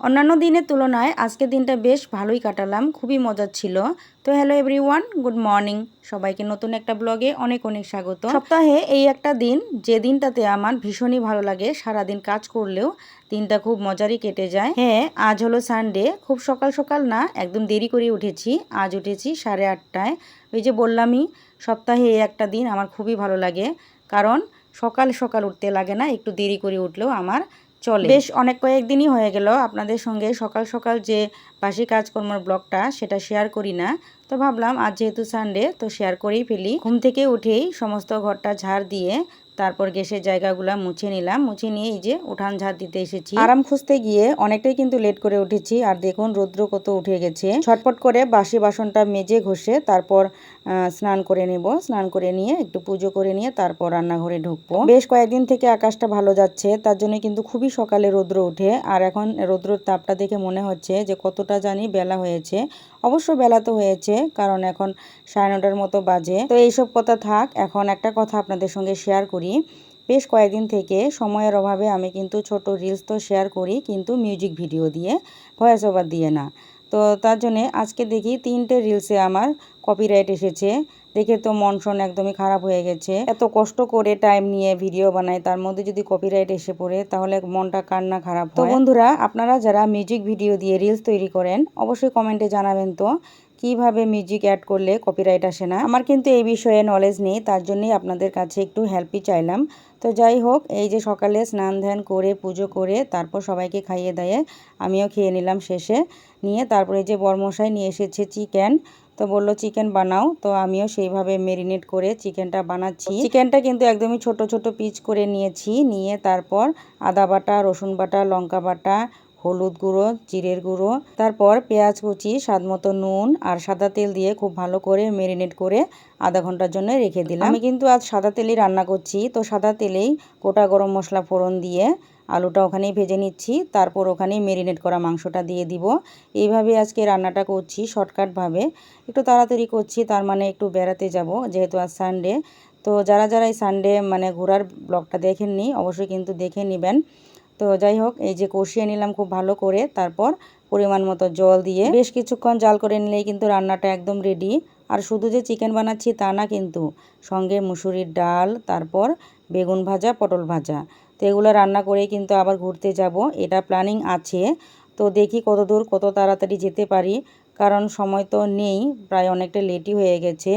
অন্যান্য দিনের তুলনায় আজকের দিনটা বেশ ভালোই কাটালাম, খুবই মজার ছিল। তো হ্যালো এভরিওয়ান গুড মর্নিং সবাইকে নতুন একটা ব্লগে অনেক অনেক স্বাগত। সপ্তাহে এই একটা দিন, যে দিনটাতে আমার ভীষণই ভালো লাগে, সারাদিন কাজ করলেও দিনটা খুব মজারই কেটে যায়। হ্যাঁ আজ হলো সানডে খুব সকাল সকাল না, একদম দেরি করে উঠেছি। আজ উঠেছি সাড়ে আটটায়। ওই যে বললামই, সপ্তাহে এই একটা দিন আমার খুবই ভালো লাগে। কারণ সকাল সকাল উঠতে লাগে না, একটু দেরি করে উঠলেও আমার চলে। বেশ অনেক কয়েকদিনই হয়ে গেল আপনাদের সঙ্গে সকাল সকাল যে বাসি কাজকর্মের ব্লগটা সেটা শেয়ার করি না। তো ভাবলাম আজ যেহেতু সানডে তো শেয়ার করেই ফেলি। ঘুম থেকে উঠেই সমস্ত ঘরটা ঝাড় দিয়ে তারপর গ্যাসের জায়গাগুলো মুছে নিলাম। মুছে নিয়ে এই যে উঠান ঝাড় দিতে এসেছি। আরাম খুঁজতে গিয়ে অনেকটাই কিন্তু লেট করে উঠেছি। আর দেখুন রৌদ্র কত উঠে গেছে। ছটপট করে বাসি বাসনটা মেজে ঘষে তারপর স্নান করে নেব। স্নান করে নিয়ে একটু পুজো করে নিয়ে তারপর রান্নাঘরে ঢুকবো। বেশ কয়েকদিন থেকে আকাশটা ভালো যাচ্ছে। তার জন্য কিন্তু খুবই সকালে রৌদ্র উঠে আর এখন রৌদ্রর তাপটা দেখে মনে হচ্ছে যে কতটা জানি বেলা হয়েছে। অবশ্য বেলা তো হয়েছে, কারণ এখন সাড়ে নটার মতো বাজে। তো এইসব কথা থাক, এখন একটা কথা আপনাদের সঙ্গে শেয়ার করি। বেশ কয়েকদিন থেকে সময়ের অভাবে আমি কিন্তু ছোট রিলস তো শেয়ার করি কিন্তু মিউজিক ভিডিও দিয়ে ভয়েস ওভার দিয়ে না। তো তার জন্যে আজকে দেখি তিনটে রিলসে আমার কপিরাইট এসেছে। দেখে তো মন শোন একদমই খারাপ হয়ে গেছে। এত কষ্ট করে টাইম নিয়ে ভিডিও বানাই তার মধ্যে যদি কপিরাইট এসে পড়ে তাহলে মনটা কান্না খারাপ তো বন্ধুরা আপনারা যারা মিউজিক ভিডিও দিয়ে রিলস তৈরি করেন অবশ্যই কমেন্টে জানাবেন তো। কীভাবে মিউজিক অ্যাড করলে কপিরাইট আসে না? আমার কিন্তু এই বিষয়ে নলেজ নেই, তার জন্যই আপনাদের কাছে একটু হেল্পই চাইলাম। তো যাই হোক, এই যে সকালে স্নান ধ্যান করে, পুজো করে, তারপর সবাইকে খাইয়ে দাইয়ে আমিও খেয়ে নিলাম শেষে। নিয়ে তারপরে যে বরমশাই নিয়ে এসেছে চিকেন তো বলল চিকেন বানাও। তো আমিও সেইভাবে মেরিনেট করে চিকেনটা বানাচ্ছি। চিকেনটা কিন্তু একদমই ছোট ছোট পিচ করে নিয়েছি। নিয়ে তারপর আদা বাটা, রসুন বাটা, লঙ্কা বাটা হলুদ গুঁড়ো, জিরের গুঁড়ো, তারপর পেঁয়াজ কুচি, স্বাদ মতো নুন আর সাদা তেল দিয়ে খুব ভালো করে মেরিনেট করে আধা ঘণ্টার জন্য রেখে দিলাম। আমি কিন্তু আজ সাদা তেলেই রান্না করছি, তো সাদা তেলেই গোটা গরম মশলা ফোড়ন দিয়ে আলুটা ওখানেই ভেজে নিচ্ছি, তারপর ওখানেই মেরিনেট করা মাংসটা দিয়ে দিব। এইভাবে আজকে রান্নাটা করছি শর্টকাটভাবে। একটু তাড়াতাড়ি করছি, তার মানে একটু বেড়াতে যাব, যেহেতু আজ সানডে তো যারা যারা এই সানডে মানে ঘোরার ব্লগটা দেখেননি, অবশ্যই কিন্তু দেখে নেবেন। তো যাই হোক, এই যে কষিয়ে নিলাম খুব ভালো করে, তারপর পরিমাণ মতো জল দিয়ে বেশ কিছুক্ষণ জাল করে নিলেই কিন্তু রান্নাটা একদম রেডি আর শুধু যে চিকেন বানাচ্ছি তা না কিন্তু, সঙ্গে মুসুরির ডাল, তারপর বেগুন ভাজা, পটল ভাজা। তো এগুলো রান্না করেই কিন্তু আবার ঘুরতে যাব, এটা প্ল্যানিং আছে। তো দেখি কত দূর কত তাড়াতাড়ি যেতে পারি, কারণ সময় তো নেই, প্রায় অনেকটা লেটই হয়ে গেছে।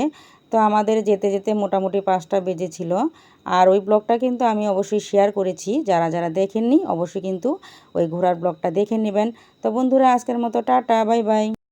তো আমাদের যেতে যেতে মোটামুটি পাঁচটা বেজেছিল। আর ওই ব্লগটা কিন্তু আমি অবশ্যই শেয়ার করেছি। যারা যারা দেখেননি, অবশ্যই কিন্তু ওই ঘোরার ব্লগটা দেখে নেবেন। তো বন্ধুরা, আজকের মতো টাটা, বাই বাই।